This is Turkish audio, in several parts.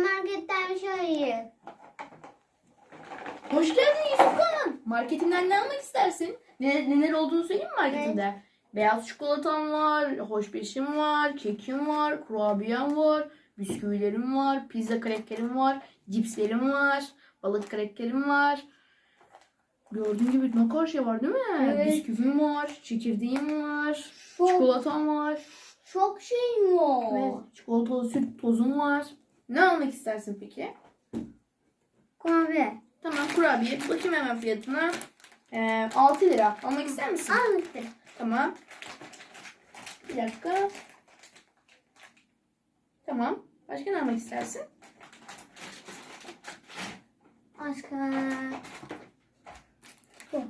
Marketten bir şey alayım. Hoş geldin Yusufkan. Marketimden ne almak istersin? Ne, neler olduğunu söyleyeyim mi marketimde? Beyaz çikolatam var, hoşbeşim var, kekim var, kurabiyem var, bisküvilerim var, pizza krakerim var, cipslerim var, balık krakerim var. Gördüğün gibi ne kadar şey var değil mi? Evet. Bisküvim var, çekirdeğim var, Çok, çikolatam var. çok şey var. Evet, çikolatalı süt tozum var. Ne almak istersin peki? Kahve. Tamam kurabiye. Bakayım hemen fiyatına. Ee, 6 lira. Almak ister misin? Almıştım. Tamam. Bir dakika. Tamam. Başka ne almak istersin? Başka. Bu.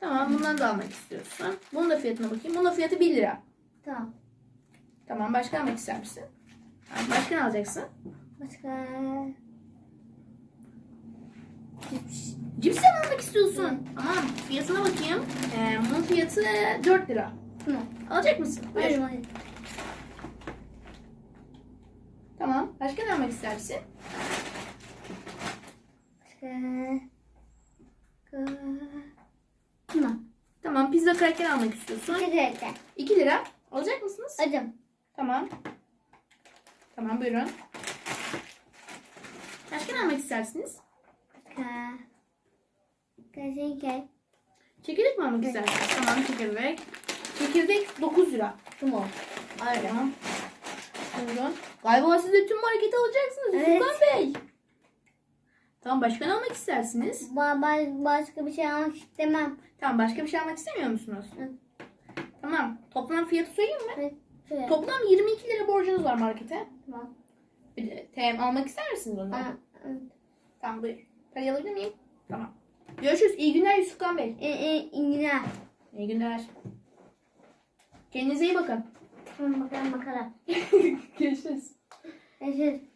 Tamam bundan da almak istiyorsun. Bunun da fiyatına bakayım. Bunun da fiyatı 1 lira. Tamam. Tamam başka almak ister misin? Başka ne alacaksın? Başka. Cips. Cips mi almak istiyorsun? Tamam fiyatına bakayım. Ee, bunun fiyatı 4 lira. Tamam. Alacak mısın? Buyur. Hayır hayır. Tamam. Başka ne almak istersin? Başka. Tamam. Tamam pizza kraker almak istiyorsun. Güzel. 2 lira. Alacak mısınız? Acım. Tamam. Tamam buyurun. İstersiniz? Başka. Gazeteli. Çekirdek mi almak Evet. istersiniz? Tamam çekirdek. Çekirdek 9 lira. Tamam. Tamam. Buyurun. Galiba siz de tüm marketi alacaksınız Evet. Yusufkan Bey. Tamam başka ne almak istersiniz? Ba ba- başka bir şey almak istemem. Tamam başka bir şey almak istemiyor musunuz? Evet. Tamam. Toplam fiyatı söyleyeyim mi? Evet. Şöyle. Toplam 22 lira borcunuz var markete. Tamam. Bir de TM almak ister misiniz onu? Evet. Tamam buyur. Parayı alabilir miyim? Tamam. Görüşürüz. İyi günler Yusufkan Bey. E, e, İngilizce. İyi günler. Kendinize iyi bakın. Tamam bakalım bakalım. Görüşürüz. Görüşürüz.